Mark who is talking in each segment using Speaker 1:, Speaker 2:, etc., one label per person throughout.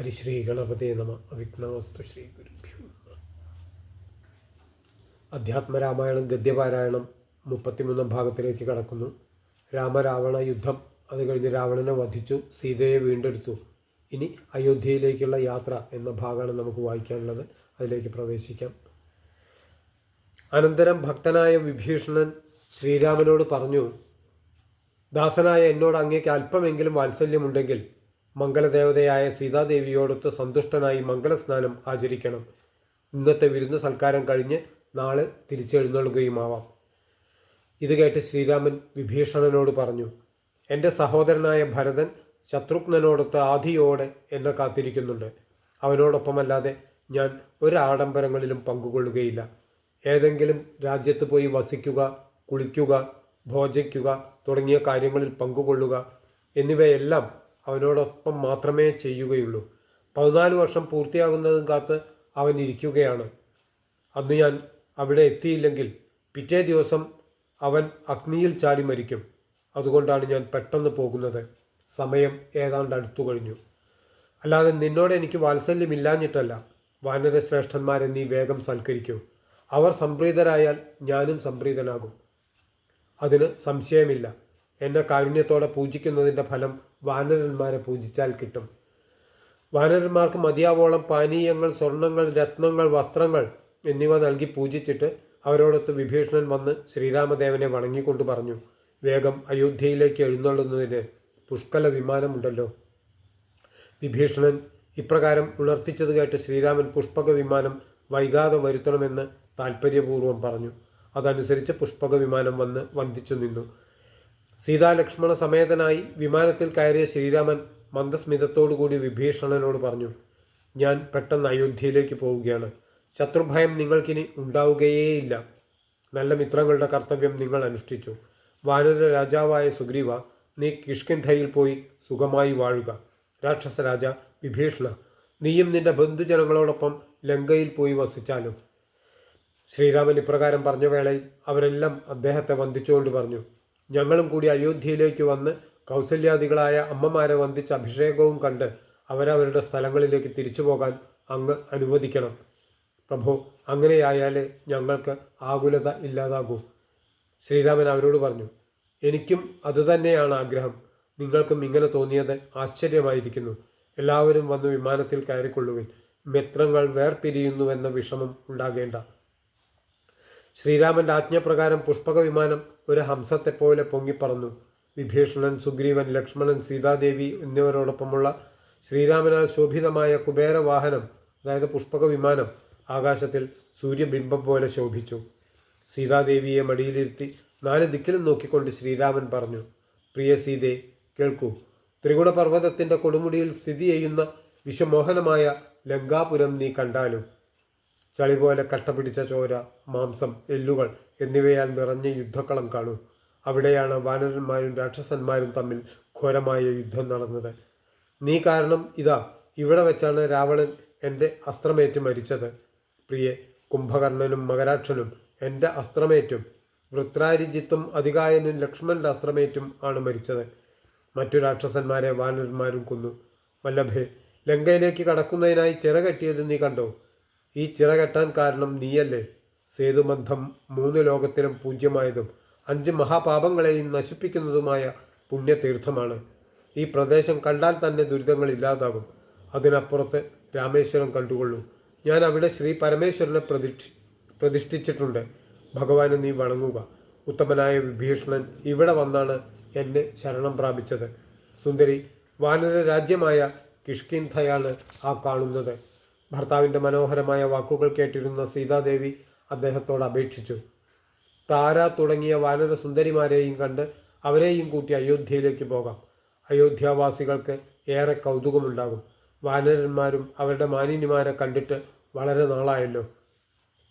Speaker 1: ഹരിശ്രീ ഗണപതേ നമ. അവിഘ്നവസ്തു ശ്രീ ഗുരുഭ്യോ. അധ്യാത്മരാമായണം ഗദ്യപാരായണം മുപ്പത്തിമൂന്നാം ഭാഗത്തിലേക്ക് കടക്കുന്നു. രാമരാവണ യുദ്ധം അത് കഴിഞ്ഞ് രാവണനെ വധിച്ചു സീതയെ വീണ്ടെടുത്തു. ഇനി അയോധ്യയിലേക്കുള്ള യാത്ര എന്ന ഭാഗമാണ് നമുക്ക് വായിക്കാനുള്ളത്. അതിലേക്ക് പ്രവേശിക്കാം. അനന്തരം ഭക്തനായ വിഭീഷണൻ ശ്രീരാമനോട് പറഞ്ഞു ദാസനായ എന്നോട് അങ്ങേക്ക് അല്പമെങ്കിലും വാത്സല്യമുണ്ടെങ്കിൽ മംഗലദേവതയായ സീതാദേവിയോടൊത്ത് സന്തുഷ്ടനായി മംഗലസ്നാനം ആചരിക്കണം. ഇന്നത്തെ വിരുന്ന് സൽക്കാരം കഴിഞ്ഞ് നാളെ തിരിച്ചെഴുന്നള്ളുകയുമാവാം. ഇത് കേട്ട് ശ്രീരാമൻ വിഭീഷണനോട് പറഞ്ഞു എന്റെ സഹോദരനായ ഭരതൻ ശത്രുഘ്നനോടൊത്ത് ആധിയോടെ എന്നെ കാത്തിരിക്കുന്നുണ്ട്. അവനോടൊപ്പമല്ലാതെ ഞാൻ ഒരാഡംബരങ്ങളിലും പങ്കുകൊള്ളുകയില്ല. ഏതെങ്കിലും രാജ്യത്ത് പോയി വസിക്കുക കുളിക്കുക ഭോജിക്കുക തുടങ്ങിയ കാര്യങ്ങളിൽ പങ്കുകൊള്ളുക എന്നിവയെല്ലാം അവനോടൊപ്പം മാത്രമേ ചെയ്യുകയുള്ളൂ. പതിനാല് വർഷം പൂർത്തിയാകുന്നതും കാത്ത് അവൻ ഇരിക്കുകയാണ്. അന്ന് ഞാൻ അവിടെ എത്തിയില്ലെങ്കിൽ പിറ്റേ ദിവസം അവൻ അഗ്നിയിൽ ചാടി മരിക്കും. അതുകൊണ്ടാണ് ഞാൻ പെട്ടെന്ന് പോകുന്നത്. സമയം ഏതാണ്ട് അടുത്തു കഴിഞ്ഞു. അല്ലാതെ നിന്നോട് എനിക്ക് വാത്സല്യമില്ലാഞ്ഞിട്ടല്ല. വാനരശ്രേഷ്ഠന്മാരെ നീ വേഗം സൽക്കരിക്കൂ. അവർ സംപ്രീതരായാൽ ഞാനും സംപ്രീതനാകും. അതിന് സംശയമില്ല. എന്നെ കാരുണ്യത്തോടെ പൂജിക്കുന്നതിന്റെ ഫലം വാനരന്മാരെ പൂജിച്ചാൽ കിട്ടും. വാനരന്മാർക്ക് മതിയാവോളം പാനീയങ്ങൾ സ്വർണങ്ങൾ രത്നങ്ങൾ വസ്ത്രങ്ങൾ എന്നിവ നൽകി പൂജിച്ചിട്ട് അവരോടൊത്ത് വിഭീഷണൻ വന്ന് ശ്രീരാമദേവനെ വണങ്ങിക്കൊണ്ട് പറഞ്ഞു വേഗം അയോധ്യയിലേക്ക് എഴുന്നള്ളുന്നതിന് പുഷ്കല വിമാനമുണ്ടല്ലോ. വിഭീഷണൻ ഇപ്രകാരം ഉണർത്തിച്ചത് കേട്ട് ശ്രീരാമൻ പുഷ്പക വിമാനം വൈകാതെ വരുത്തണമെന്ന് താൽപ്പര്യപൂർവം പറഞ്ഞു. അതനുസരിച്ച് പുഷ്പക വിമാനം വന്ന് വന്ദിച്ചു നിന്നു. സീതാലക്ഷ്മണ സമേതനായി വിമാനത്തിൽ കയറിയ ശ്രീരാമൻ മന്ദസ്മിതത്തോടുകൂടി വിഭീഷണനോട് പറഞ്ഞു ഞാൻ പെട്ടെന്ന് അയോധ്യയിലേക്ക് പോവുകയാണ്. ശത്രുഭയം നിങ്ങൾക്കിനി ഉണ്ടാവുകയേയില്ല. നല്ല മിത്രങ്ങളുടെ കർത്തവ്യം നിങ്ങൾ അനുഷ്ഠിച്ചു. വാനര രാജാവായ സുഗ്രീവ നീ കിഷ്കിന്ധയിൽ പോയി സുഖമായി വാഴുക. രാക്ഷസ രാജ വിഭീഷണ നീയും നിന്റെ ബന്ധുജനങ്ങളോടൊപ്പം ലങ്കയിൽ പോയി വസിച്ചാലും. ശ്രീരാമൻ ഇപ്രകാരം പറഞ്ഞ വേളയിൽ അവരെല്ലാം അദ്ദേഹത്തെ വന്ദിച്ചുകൊണ്ട് പറഞ്ഞു ഞങ്ങളും കൂടി അയോധ്യയിലേക്ക് വന്ന് കൗസല്യാദികളായ അമ്മമാരെ വന്ദിച്ച് അഭിഷേകവും കണ്ട് അവരവരുടെ സ്ഥലങ്ങളിലേക്ക് തിരിച്ചു പോകാൻ അങ്ങ് അനുവദിക്കണം. പ്രഭു അങ്ങനെയായാലേ ഞങ്ങൾക്ക് ആകുലത ഇല്ലാതാകൂ. ശ്രീരാമൻ അവരോട് പറഞ്ഞു എനിക്കും അതുതന്നെയാണ് ആഗ്രഹം. നിങ്ങൾക്കും ഇങ്ങനെ തോന്നിയത് ആശ്ചര്യമായിരിക്കുന്നു. എല്ലാവരും വന്ന് വിമാനത്തിൽ കയറിക്കൊള്ളുവിൻ. മിത്രങ്ങൾ വേർപിരിയുന്നുവെന്ന വിഷമം ഉണ്ടാകേണ്ട. ശ്രീരാമന്റെ ആജ്ഞപ്രകാരം പുഷ്പക വിമാനം ഒരു ഹംസത്തെപ്പോലെ പൊങ്ങിപ്പറന്നു വിഭീഷണൻ സുഗ്രീവൻ ലക്ഷ്മണൻ സീതാദേവി എന്നിവരോടൊപ്പമുള്ള ശ്രീരാമനാൽ ശോഭിതമായ കുബേരവാഹനം അതായത് പുഷ്പക വിമാനം ആകാശത്തിൽ സൂര്യബിംബം പോലെ ശോഭിച്ചു. സീതാദേവിയെ മടിയിലിരുത്തി നാല് ദിക്കിലും നോക്കിക്കൊണ്ട് ശ്രീരാമൻ പറഞ്ഞു പ്രിയ സീതേ കേൾക്കൂ. ത്രികുണപർവതത്തിന്റെ കൊടുമുടിയിൽ സ്ഥിതി ചെയ്യുന്ന വിശ്വമോഹനമായ ലങ്കാപുരം നീ കണ്ടാലും ചളി പോലെ കഷ്ടപിടിച്ച ചോര മാംസം എല്ലുകൾ എന്നിവയാൽ നിറഞ്ഞ യുദ്ധക്കളം കാണൂ. അവിടെയാണ് വാനരന്മാരും രാക്ഷസന്മാരും തമ്മിൽ ഘോരമായ യുദ്ധം നടന്നത്. നീ കാരണം ഇതാ. ഇവിടെ വെച്ചാണ് രാവണൻ എന്റെ അസ്ത്രമേറ്റ് മരിച്ചത്. പ്രിയെ കുംഭകർണനും മകരാക്ഷനും എന്റെ അസ്ത്രമേറ്റും വൃത്രാരിജിത്തും അധികായനും ലക്ഷ്മണന്റെ അസ്ത്രമേറ്റും ആണ് മരിച്ചത്. മറ്റു രാക്ഷസന്മാരെ വാനരന്മാരും കൊന്നു. വല്ലഭേ ലങ്കയിലേക്ക് കടക്കുന്നതിനായി ചിറകെട്ടിയത് നീ കണ്ടോ? ഈ ചിറ കെട്ടാൻ കാരണം നീയല്ലേ? സേതുബന്ധം മൂന്ന് ലോകത്തിനും പൂജ്യമായതും അഞ്ച് മഹാപാപങ്ങളെയും നശിപ്പിക്കുന്നതുമായ പുണ്യതീർത്ഥമാണ്. ഈ പ്രദേശം കണ്ടാൽ തന്നെ ദുരിതങ്ങൾ ഇല്ലാതാകും. അതിനപ്പുറത്ത് രാമേശ്വരം കണ്ടുകൊള്ളൂ. ഞാൻ അവിടെ ശ്രീ പരമേശ്വരനെ പ്രതിഷ്ഠി പ്രതിഷ്ഠിച്ചിട്ടുണ്ട്. ഭഗവാനെ നീ വണങ്ങുക. ഉത്തമനായ വിഭീഷണൻ ഇവിടെ വന്നാണ് എന്നെ ശരണം പ്രാപിച്ചത്. സുന്ദരി വാനര രാജ്യമായ കിഷ്കിന്ധയാണ് ആ കാണുന്നത്. ഭർത്താവിന്റെ മനോഹരമായ വാക്കുകൾ കേട്ടിരുന്ന സീതാദേവി അദ്ദേഹത്തോട് അപേക്ഷിച്ചു. താര തുടങ്ങിയ വാനര സുന്ദരിമാരെയും കണ്ട് അവരെയും കൂട്ടി അയോധ്യയിലേക്ക് പോകാം. അയോധ്യാവാസികൾക്ക് ഏറെ കൗതുകമുണ്ടാകും. വാനരന്മാരും അവരുടെ മാനിന്യമാരെ കണ്ടിട്ട് വളരെ നാളായല്ലോ.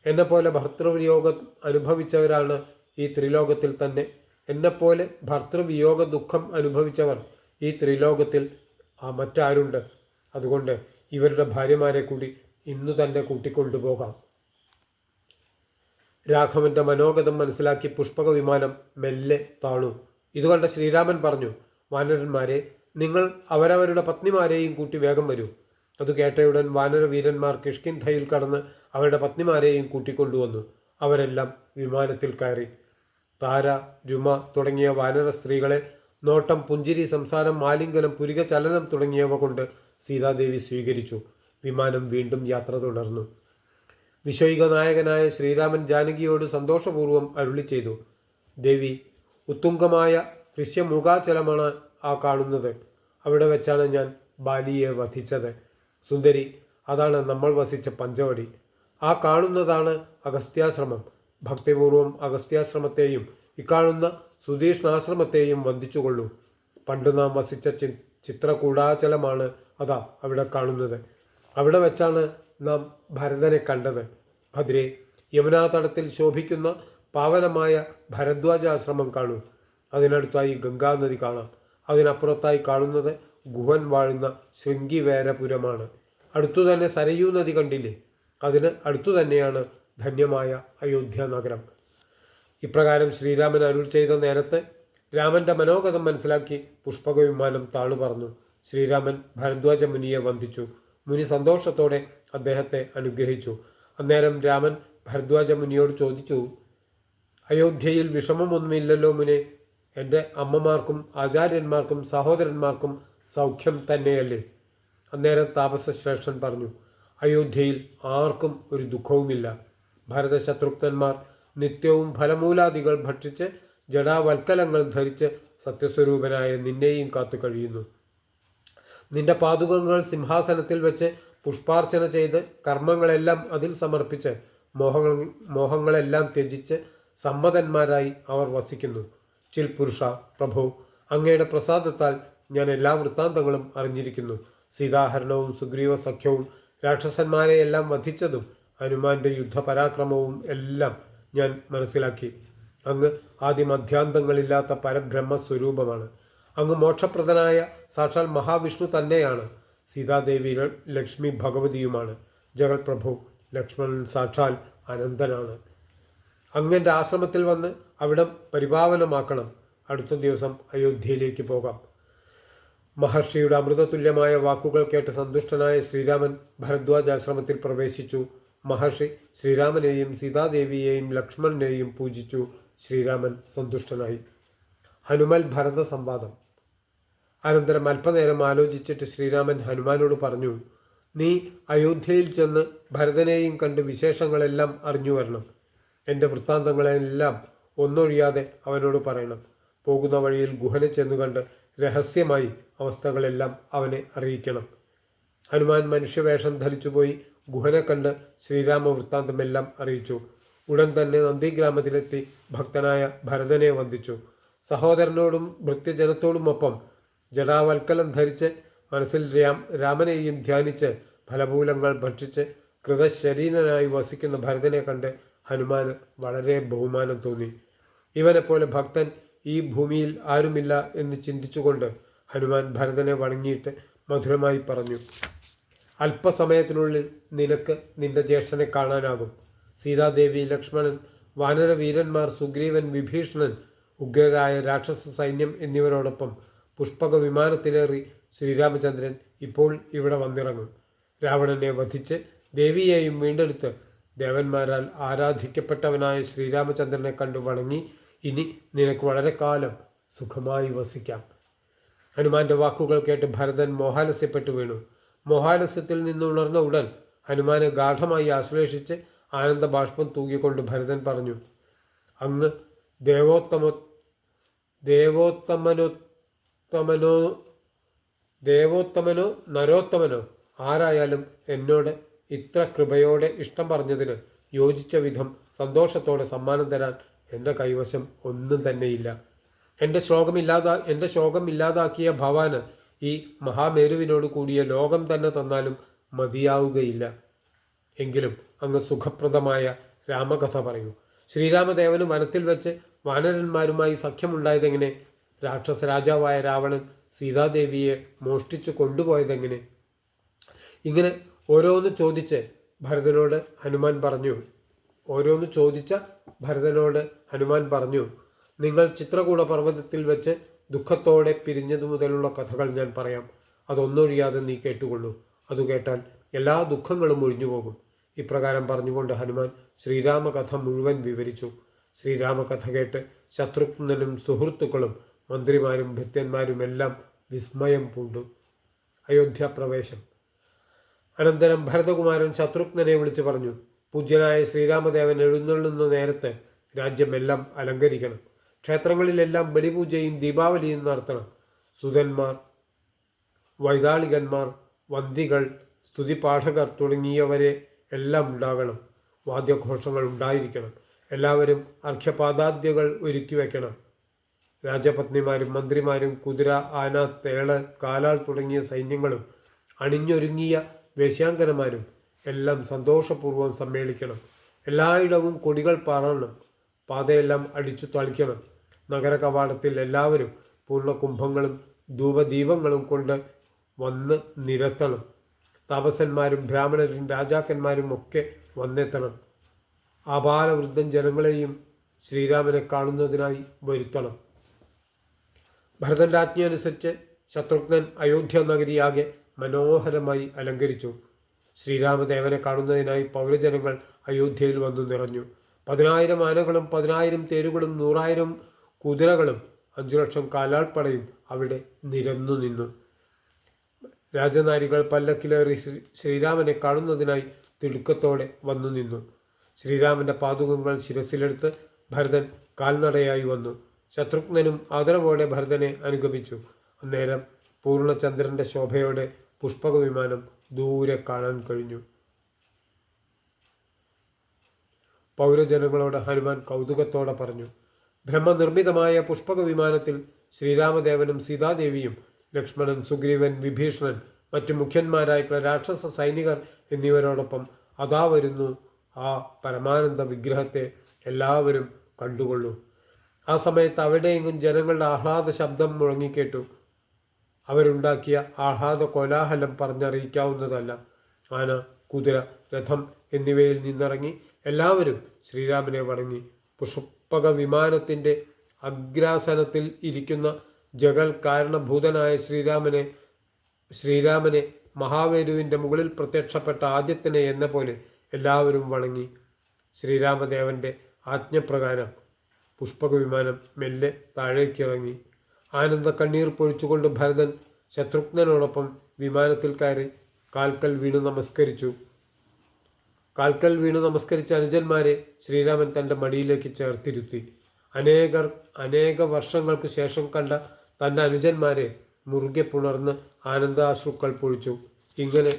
Speaker 1: എന്നെപ്പോലെ ഭർത്തൃവിയോഗം അനുഭവിച്ചവരാണ് ഈ ത്രിലോകത്തിൽ തന്നെ. എന്നെപ്പോലെ ഭർത്തൃവിയോഗ ദുഃഖം അനുഭവിച്ചവർ ഈ ത്രിലോകത്തിൽ ആ മറ്റാരുണ്ട്. അതുകൊണ്ട് ഇവരുടെ ഭാര്യമാരെ കൂടി ഇന്നു തന്നെ കൂട്ടിക്കൊണ്ടുപോകാം. രാഘവന്റെ മനോഗതം മനസ്സിലാക്കി പുഷ്പക വിമാനം മെല്ലെ താണു. ഇതുകണ്ട ശ്രീരാമൻ പറഞ്ഞു വാനരന്മാരെ നിങ്ങൾ അവരവരുടെ പത്നിമാരെയും കൂട്ടി വേഗം വരൂ അത് കേട്ടയുടൻ വാനരവീരന്മാർ കിഷ്കിന്ധയിൽ കടന്ന് അവരുടെ പത്നിമാരെയും കൂട്ടിക്കൊണ്ടുവന്നു. അവരെല്ലാം വിമാനത്തിൽ കയറി. താര രുമ തുടങ്ങിയ വാനര സ്ത്രീകളെ നോട്ടം പുഞ്ചിരി സംസാരം മാലിംഗനം പുരിക ചലനം തുടങ്ങിയവ കൊണ്ട് സീതാദേവി സ്വീകരിച്ചു. വിമാനം വീണ്ടും യാത്ര തുടർന്നു. വിശ്വയുഗ നായകനായ ശ്രീരാമൻ ജാനകിയോട് സന്തോഷപൂർവം അരുളി ചെയ്തു. ദേവി ഉത്തുംഗമായ ഋഷ്യമുഖാചലമാണ് ആ കാണുന്നത്. അവിടെ വെച്ചാണ് ഞാൻ ബാലിയെ വധിച്ചത്. സുന്ദരി അതാണ് നമ്മൾ വസിച്ച പഞ്ചവടി. ആ കാണുന്നതാണ് അഗസ്ത്യാശ്രമം. ഭക്തിപൂർവം അഗസ്ത്യാശ്രമത്തെയും ഇക്കാണുന്ന സുധീഷ്ണാശ്രമത്തെയും വന്ദിച്ചുകൊള്ളൂ. പണ്ട് നാം വസിച്ച ചിത്രകൂടാചലമാണ് അതാ അവിടെ കാണുന്നത്. അവിടെ വെച്ചാണ് നാം ഭരതനെ കണ്ടത്. ഭദ്രേ യമുനാ തടത്തിൽ ശോഭിക്കുന്ന പാവനമായ ഭരദ്വാജാശ്രമം കാണൂ. അതിനടുത്തായി ഗംഗാനദി കാണാം. അതിനപ്പുറത്തായി കാണുന്നത് ഗുഹൻ വാഴുന്ന ശൃംഗിവേരപുരമാണ്. അടുത്തു തന്നെ സരയൂ നദി കണ്ടില്ലേ? അതിന് അടുത്തു തന്നെയാണ് ധന്യമായ അയോധ്യ നഗരം. ഇപ്രകാരം ശ്രീരാമൻ അരുൾ ചെയ്ത നേരത്ത് രാമന്റെ മനോഗതം മനസ്സിലാക്കി പുഷ്പക വിമാനം താണു പറഞ്ഞു ശ്രീരാമൻ ഭരദ്വാജ മുനിയെ വന്ദിച്ചു. മുനി സന്തോഷത്തോടെ അദ്ദേഹത്തെ അനുഗ്രഹിച്ചു. അന്നേരം രാമൻ ഭരദ്വാജ മുനിയോട് ചോദിച്ചു അയോധ്യയിൽ വിഷമമൊന്നുമില്ലല്ലോ മുനെ. എന്റെ അമ്മമാർക്കും ആചാര്യന്മാർക്കും സഹോദരന്മാർക്കും സൗഖ്യം തന്നെയല്ലേ? അന്നേരം താപസശ്രേഷ്ഠൻ പറഞ്ഞു അയോധ്യയിൽ ആർക്കും ഒരു ദുഃഖവുമില്ല. ഭരതശത്രുഘ്നന്മാർ നിത്യവും ഫലമൂലാദികൾ ഭക്ഷിച്ച് ജടാവൽക്കലങ്ങൾ ധരിച്ച് സത്യസ്വരൂപനായ നിന്നെയും കാത്തു കഴിയുന്നു നിന്റെ പാതുകങ്ങൾ സിംഹാസനത്തിൽ വെച്ച് പുഷ്പാർച്ചന ചെയ്ത് കർമ്മങ്ങളെല്ലാം അതിൽ സമർപ്പിച്ച് മോഹങ്ങൾ മോഹങ്ങളെല്ലാം ത്യജിച്ച് സമ്മതന്മാരായി അവർ വസിക്കുന്നു. ചിൽ പുരുഷ പ്രഭു അങ്ങയുടെ പ്രസാദത്താൽ ഞാൻ എല്ലാ വൃത്താന്തങ്ങളും അറിഞ്ഞിരിക്കുന്നു. സീതാഹരണവും സുഗ്രീവ സഖ്യവും രാക്ഷസന്മാരെയെല്ലാം വധിച്ചതും ഹനുമാന്റെ യുദ്ധപരാക്രമവും എല്ലാം ഞാൻ മനസ്സിലാക്കി. അങ്ങ് ആദ്യമധ്യാന്തങ്ങളില്ലാത്ത പരബ്രഹ്മ സ്വരൂപമാണ് അങ്ങ് മോക്ഷപ്രദനായ സാക്ഷാൽ മഹാവിഷ്ണു തന്നെയാണ്. സീതാദേവി ലക്ഷ്മി ഭഗവതിയുമാണ്. ജഗത് പ്രഭു ലക്ഷ്മണൻ സാക്ഷാൽ അനന്തനാണ്. അങ്ങന്റെ ആശ്രമത്തിൽ വന്ന് അവിടെ പരിപാവനമാക്കണം അടുത്ത ദിവസം അയോധ്യയിലേക്ക് പോകാം. മഹർഷിയുടെ അമൃതതുല്യമായ വാക്കുകൾ കേട്ട് സന്തുഷ്ടനായ ശ്രീരാമൻ ഭരദ്വാജ് ആശ്രമത്തിൽ പ്രവേശിച്ചു. മഹർഷി ശ്രീരാമനെയും സീതാദേവിയെയും ലക്ഷ്മണനെയും പൂജിച്ചു. ശ്രീരാമൻ സന്തുഷ്ടനായി. ഹനുമൽ ഭരത സംവാദം അനന്തരം അല്പനേരം ആലോചിച്ചിട്ട് ശ്രീരാമൻ ഹനുമാനോട് പറഞ്ഞു നീ അയോധ്യയിൽ ചെന്ന് ഭരതനെയും കണ്ട് വിശേഷങ്ങളെല്ലാം അറിഞ്ഞു വരണം. എന്റെ വൃത്താന്തങ്ങളെല്ലാം ഒന്നൊഴിയാതെ അവനോട് പറയണം. പോകുന്ന വഴിയിൽ ഗുഹനെ ചെന്നു കണ്ട് രഹസ്യമായി അവസ്ഥകളെല്ലാം അവനെ അറിയിക്കണം. ഹനുമാൻ മനുഷ്യവേഷം ധരിച്ചുപോയി ഗുഹനെ കണ്ട് ശ്രീരാമ വൃത്താന്തമെല്ലാം അറിയിച്ചു. ഉടൻ തന്നെ നന്ദിഗ്രാമത്തിലെത്തി ഭക്തനായ ഭരതനെ വന്ദിച്ചു. സഹോദരനോടും ഭൃത്യജനത്തോടുമൊപ്പം ജടാവൽക്കലം ധരിച്ച് മനസ്സിൽ രാം രാമനെയും ധ്യാനിച്ച് ഫലമൂലങ്ങൾ ഭക്ഷിച്ച് കൃതശരീരനായി വസിക്കുന്ന ഭരതനെ കണ്ട് ഹനുമാന് വളരെ ബഹുമാനം തോന്നി. ഇവനെപ്പോലെ ഭക്തൻ ഈ ഭൂമിയിൽ ആരുമില്ല എന്ന് ചിന്തിച്ചുകൊണ്ട് ഹനുമാൻ ഭരതനെ വണങ്ങിയിട്ട് മധുരമായി പറഞ്ഞു അല്പസമയത്തിനുള്ളിൽ നിനക്ക് നിന്റെ ജ്യേഷ്ഠനെ കാണാനാകും. സീതാദേവി ലക്ഷ്മണൻ വാനരവീരന്മാർ സുഗ്രീവൻ വിഭീഷണൻ ഉഗ്രരായ രാക്ഷസ സൈന്യം എന്നിവരോടൊപ്പം പുഷ്പക വിമാനത്തിലേറി ശ്രീരാമചന്ദ്രൻ ഇപ്പോൾ ഇവിടെ വന്നിറങ്ങും. രാവണനെ വധിച്ച് ദേവിയെയും വീണ്ടെടുത്ത് ദേവന്മാരാൽ ആരാധിക്കപ്പെട്ടവനായ ശ്രീരാമചന്ദ്രനെ കണ്ടു വണങ്ങി ഇനി നിനക്ക് വളരെ കാലം സുഖമായി വസിക്കാം. ഹനുമാന്റെ വാക്കുകൾ കേട്ട് ഭരതൻ മോഹാലസ്യപ്പെട്ടു വീണു. മോഹാലസ്യത്തിൽ നിന്നുണർന്ന ഉടൻ ഹനുമാനെ ഗാഠമായി ആശ്ലേഷിച്ച് ആനന്ദ ബാഷ്പം ഭരതൻ പറഞ്ഞു അങ്ങ് ദേവോത്തമ ദേവോത്തമനോത്തമനോ ദേവോത്തമനോ നരോത്തമനോ ആരായാലും എന്നോട് ഇത്ര കൃപയോടെ ഇഷ്ടം പറഞ്ഞതിന് യോജിച്ച വിധം സന്തോഷത്തോടെ സമ്മാനം തരാൻ എന്റെ കൈവശം ഒന്നും തന്നെയില്ല. എന്റെ ശ്ലോകമില്ലാതാ എന്റെ ശോകം ഇല്ലാതാക്കിയ ഭവാന് ഈ മഹാമേരുവിനോട് കൂടിയ ലോകം തന്നെ തന്നാലും മതിയാവുകയില്ല. എങ്കിലും അങ്ങ് സുഖപ്രദമായ രാമകഥ പറയൂ. ശ്രീരാമദേവന് വനത്തിൽ വെച്ച് വാനരന്മാരുമായി സഖ്യമുണ്ടായതെങ്ങനെ? രാക്ഷസ രാജാവായ രാവണൻ സീതാദേവിയെ മോഷ്ടിച്ചു കൊണ്ടുപോയതെങ്ങനെ? ഇങ്ങനെ ഓരോന്ന് ചോദിച്ച് ഭരതനോട് ഹനുമാൻ പറഞ്ഞു. ഓരോന്ന് ചോദിച്ച ഭരതനോട് ഹനുമാൻ പറഞ്ഞു നിങ്ങൾ ചിത്രകൂട പർവതത്തിൽ വെച്ച് ദുഃഖത്തോടെ പിരിഞ്ഞതു മുതലുള്ള കഥകൾ ഞാൻ പറയാം. അതൊന്നൊഴിയാതെ നീ കേട്ടുകൊള്ളൂ. അതു കേട്ടാൽ എല്ലാ ദുഃഖങ്ങളും ഒഴിഞ്ഞുപോകും. ഇപ്രകാരം പറഞ്ഞുകൊണ്ട് ഹനുമാൻ ശ്രീരാമകഥ മുഴുവൻ വിവരിച്ചു. ശ്രീരാമകഥ കേട്ട് ശത്രുഘ്നനും സുഹൃത്തുക്കളും മന്ത്രിമാരും ഭൃത്യന്മാരും എല്ലാം വിസ്മയം പൂണ്ടു. അയോധ്യാപ്രവേശം അനന്തരം ഭരതകുമാരൻ ശത്രുഘ്നനെ വിളിച്ചു പറഞ്ഞു പൂജ്യനായ ശ്രീരാമദേവൻ എഴുന്നള്ളുന്ന നേരത്ത് രാജ്യമെല്ലാം അലങ്കരിക്കണം. ക്ഷേത്രങ്ങളിലെല്ലാം ബലിപൂജയും ദീപാവലിയും നടത്തണം. സുതന്മാർ വൈതാളികന്മാർ വന്തികൾ സ്തുതിപാഠകർ തുടങ്ങിയവരെ എല്ലാം ഉണ്ടാകണം. വാദ്യഘോഷങ്ങൾ ഉണ്ടായിരിക്കണം. എല്ലാവരും അർഘ്യപാദാദ്യകൾ ഒരുക്കി വയ്ക്കണം രാജപത്നിമാരും മന്ത്രിമാരും കുതിര ആന തേൾ കാലാൾ തുടങ്ങിയ സൈന്യങ്ങളും അണിഞ്ഞൊരുങ്ങിയ വേശ്യാങ്കരമാരും എല്ലാം സന്തോഷപൂർവം സമ്മേളിക്കണം. എല്ലായിടവും കൊടികൾ പാറണം. പാതയെല്ലാം അടിച്ചു തളിക്കണം. നഗര കവാടത്തിൽ എല്ലാവരും പൂർണ കുംഭങ്ങളും ധൂപദീപങ്ങളും കൊണ്ട് വന്ന് നിരത്തണം. താപസന്മാരും ബ്രാഹ്മണരും രാജാക്കന്മാരും ഒക്കെ വന്നെത്തണം. അപാലവൃദ്ധൻ ജനങ്ങളെയും ശ്രീരാമനെ കാണുന്നതിനായി വരുത്തണം. ഭരതന്റെ ആജ്ഞയനുസരിച്ച് ശത്രുഘ്നൻ അയോധ്യ നഗരിയാകെ മനോഹരമായി അലങ്കരിച്ചു. ശ്രീരാമദേവനെ കാണുന്നതിനായി പൗരജനങ്ങൾ അയോധ്യയിൽ വന്നു നിറഞ്ഞു. പതിനായിരം ആനകളും പതിനായിരം തേരുകളും നൂറായിരം കുതിരകളും അഞ്ചു ലക്ഷം കാലാൾപ്പടയും അവിടെ നിരന്നു നിന്നു. രാജനാരികൾ പല്ലക്കിലേറി ശ്രീരാമനെ കാണുന്നതിനായി തിടുക്കത്തോടെ വന്നു നിന്നു. ശ്രീരാമന്റെ പാതുകങ്ങൾ ശിരസിലെടുത്ത് ഭരതൻ കാൽനടയായി വന്നു. ശത്രുഘ്നനും ആദരവോടെ ഭരതനെ അനുഗമിച്ചു. അന്നേരം പൂർണചന്ദ്രന്റെ ശോഭയോടെ പുഷ്പക വിമാനം ദൂരെ കാണാൻ കഴിഞ്ഞു. പൗരജനങ്ങളോട് ഹനുമാൻ കൗതുകത്തോടെ പറഞ്ഞു ബ്രഹ്മനിർമ്മിതമായ പുഷ്പക വിമാനത്തിൽ ശ്രീരാമദേവനും സീതാദേവിയും ലക്ഷ്മണൻ സുഗ്രീവൻ വിഭീഷണൻ മറ്റു മുഖ്യന്മാരായിട്ടുള്ള രാക്ഷസ സൈനികർ എന്നിവരോടൊപ്പം അതാ വരുന്നു ആ പരമാനന്ദ വിഗ്രഹത്തെ എല്ലാവരും കണ്ടുകൊള്ളൂ. ആ സമയത്ത് അവിടെയെങ്ങും ജനങ്ങളുടെ ആഹ്ലാദ ശബ്ദം മുഴങ്ങിക്കേട്ടു. അവരുണ്ടാക്കിയ ആഹ്ലാദ കോലാഹലം പറഞ്ഞറിയിക്കാവുന്നതല്ല. ആന കുതിര രഥം എന്നിവയിൽ നിന്നിറങ്ങി എല്ലാവരും ശ്രീരാമനെ വണങ്ങി. പുഷ്പക വിമാനത്തിന്റെ അഗ്രാസനത്തിൽ ഇരിക്കുന്ന ജഗൽ കാരണഭൂതനായ ശ്രീരാമനെ ശ്രീരാമനെ മഹാവേരുവിന്റെ മുകളിൽ പ്രത്യക്ഷപ്പെട്ട ആദ്യത്തിനെ എന്ന പോലെ എല്ലാവരും വണങ്ങി. ശ്രീരാമദേവന്റെ ആജ്ഞപ്രകാരം പുഷ്പക വിമാനം മെല്ലെ താഴേക്കിറങ്ങി. ആനന്ദ കണ്ണീർ പൊഴിച്ചുകൊണ്ട് ഭരതൻ ശത്രുഘ്നോടൊപ്പം വിമാനത്തിൽ കയറി കാൽക്കൽ വീണു നമസ്കരിച്ചു. കാൽക്കൽ വീണു നമസ്കരിച്ച അനുജന്മാരെ ശ്രീരാമൻ തന്റെ മടിയിലേക്ക് ചേർത്തിരുത്തി. അനേകർ അനേക വർഷങ്ങൾക്ക് ശേഷം കണ്ട തന്റെ അനുജന്മാരെ മുറുകെ പുണർന്ന് ആനന്ദാശ്രുക്കൾ പൊഴിച്ചു. ഇങ്ങനെ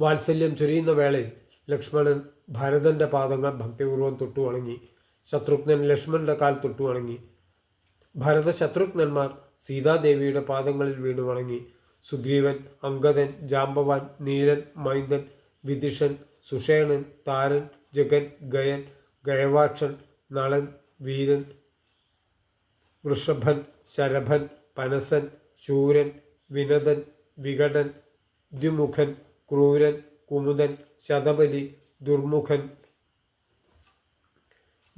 Speaker 1: വാത്സല്യം ചൊരിയുന്ന വേളയിൽ ലക്ഷ്മണൻ ഭരതന്റെ പാദങ്ങൾ ഭക്തിപൂർവം തൊട്ടു വണങ്ങി ശത്രുഘ്നൻ ലക്ഷ്മണന്റെ കാൽ തൊട്ടു വണങ്ങി ഭരത ശത്രുഘ്നന്മാർ സീതാദേവിയുടെ പാദങ്ങളിൽ വീണു വണങ്ങി. സുഗ്രീവൻ അംഗദൻ ജാമ്പവാൻ നീരൻ മൈന്ദൻ വിദിഷൻ സുഷേണൻ താരൻ ജഗൻ ഗയൻ ഗയവാക്ഷൻ നളൻ വീരൻ വൃഷഭൻ ശരഭൻ പനസൻ ശൂരൻ വിനദൻ വികടൻ ദ്വിമുഖൻ ക്രൂരൻ കുമുദൻ ശതബലി ദുർമുഖൻ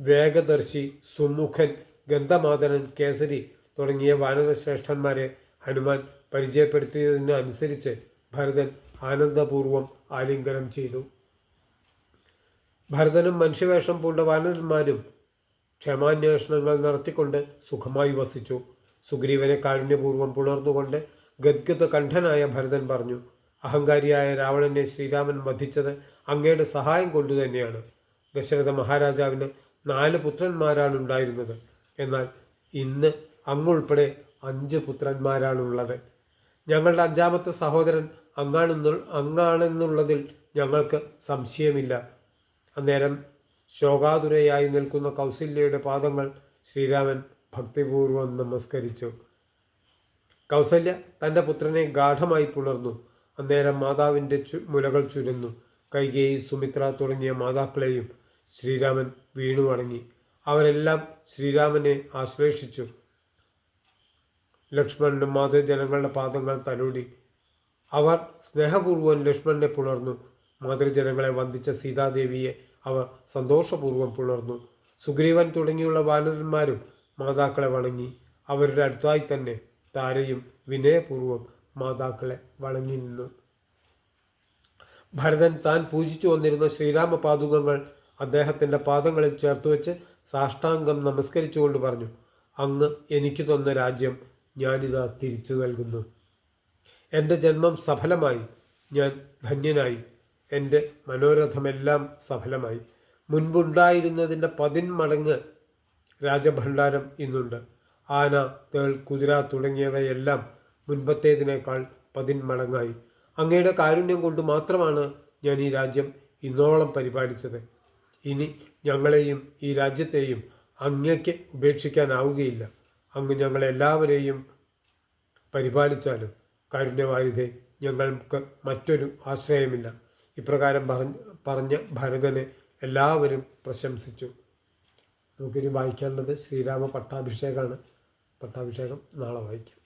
Speaker 1: വേഗദർശി സുമുഖൻ ഗന്ധമാതനൻ കേസരി തുടങ്ങിയ വാനരശ്രേഷ്ഠന്മാരെ ഹനുമാൻ പരിചയപ്പെടുത്തിയതിനനുസരിച്ച് ഭരതൻ ആനന്ദപൂർവം ആലിംഗനം ചെയ്തു. ഭരതനും മനുഷ്യവേഷം പൂണ്ട വാനരന്മാരും ക്ഷമാന്വേഷണങ്ങൾ നടത്തിക്കൊണ്ട് സുഖമായി വസിച്ചു. സുഗ്രീവനെ കാരുണ്യപൂർവം പുണർന്നുകൊണ്ട് ഗദ്ഗത കണ്ഠനായ ഭരതൻ പറഞ്ഞു അഹങ്കാരിയായ രാവണനെ ശ്രീരാമൻ വധിച്ചത് അങ്ങയുടെ സഹായം കൊണ്ടു തന്നെയാണ്. ദശരഥ മഹാരാജാവിന് നാല് പുത്രന്മാരാണ് ഉണ്ടായിരുന്നത് എന്നാൽ ഇന്ന് അങ്ങുൾപ്പെടെ അഞ്ച് പുത്രന്മാരാണുള്ളത്. ഞങ്ങളുടെ അഞ്ചാമത്തെ സഹോദരൻ അങ്ങാണെന്നു അങ്ങാണെന്നുള്ളതിൽ ഞങ്ങൾക്ക് സംശയമില്ല. അന്നേരം ശോകാതുരയായി നിൽക്കുന്ന കൗസല്യയുടെ പാദങ്ങൾ ശ്രീരാമൻ ഭക്തിപൂർവം നമസ്കരിച്ചു. കൗസല്യ തന്റെ പുത്രനെ ഗാഠമായി പുണർന്നു. അന്നേരം മാതാവിന്റെ മുലകൾ ചുരുന്നു. കൈകേയി സുമിത്ര തുടങ്ങിയ മാതാക്കളെയും ശ്രീരാമൻ വീണു വണങ്ങി. അവരെല്ലാം ശ്രീരാമനെ ആശ്ലേഷിച്ചു ലക്ഷ്മണനും മാതൃജനങ്ങളുടെ പാദങ്ങൾ തലോടി. അവർ സ്നേഹപൂർവം ലക്ഷ്മണനെ പുണർന്നു. മാതൃജനങ്ങളെ വന്ദിച്ച സീതാദേവിയെ അവർ സന്തോഷപൂർവം പുണർന്നു. സുഗ്രീവൻ തുടങ്ങിയുള്ള വാനരന്മാരും മാതാക്കളെ വണങ്ങി. അവരുടെ അടുത്തായി തന്നെ താരയും വിനയപൂർവം മാതാക്കളെ വണങ്ങി നിന്നു. ഭരതൻ താൻ പൂജിച്ചു വന്നിരുന്ന ശ്രീരാമ പാതുകങ്ങൾ അദ്ദേഹത്തിന്റെ പാദങ്ങളിൽ ചേർത്ത് വെച്ച് സാഷ്ടാംഗം നമസ്കരിച്ചുകൊണ്ട് പറഞ്ഞു അങ്ങ് എനിക്ക് തന്ന രാജ്യം ഞാനിതാ തിരിച്ചു നൽകുന്നു. എന്റെ ജന്മം സഫലമായി. ഞാൻ ധന്യനായി. എന്റെ മനോരഥമെല്ലാം സഫലമായി. മുൻപുണ്ടായിരുന്നതിന്റെ പതിന്മടങ്ങ് രാജഭണ്ഡാരം ഇന്നുണ്ട്. ആന തേൾ കുതിര തുടങ്ങിയവയെല്ലാം മുൻപത്തേതിനേക്കാൾ പതിന്മടങ്ങായി. അങ്ങയുടെ കാരുണ്യം കൊണ്ട് മാത്രമാണ് ഞാൻ ഈ രാജ്യം ഇന്നോളം പരിപാലിച്ചത്. ഇനി ഞങ്ങളെയും ഈ രാജ്യത്തെയും അങ്ങയ്ക്ക് ഉപേക്ഷിക്കാനാവുകയില്ല. അങ്ങ് ഞങ്ങളെല്ലാവരെയും പരിപാലിച്ചാലും കാരുണ്യവാരിധെ ഞങ്ങൾക്ക് മറ്റൊരു ആശ്രയമില്ല. ഇപ്രകാരം പറഞ്ഞ പറഞ്ഞ ഭരതനെ എല്ലാവരും പ്രശംസിച്ചു. നമുക്കിനി വായിക്കേണ്ടത് ശ്രീരാമ പട്ടാഭിഷേകമാണ് പട്ടാഭിഷേകം നാളെ വായിക്കാം.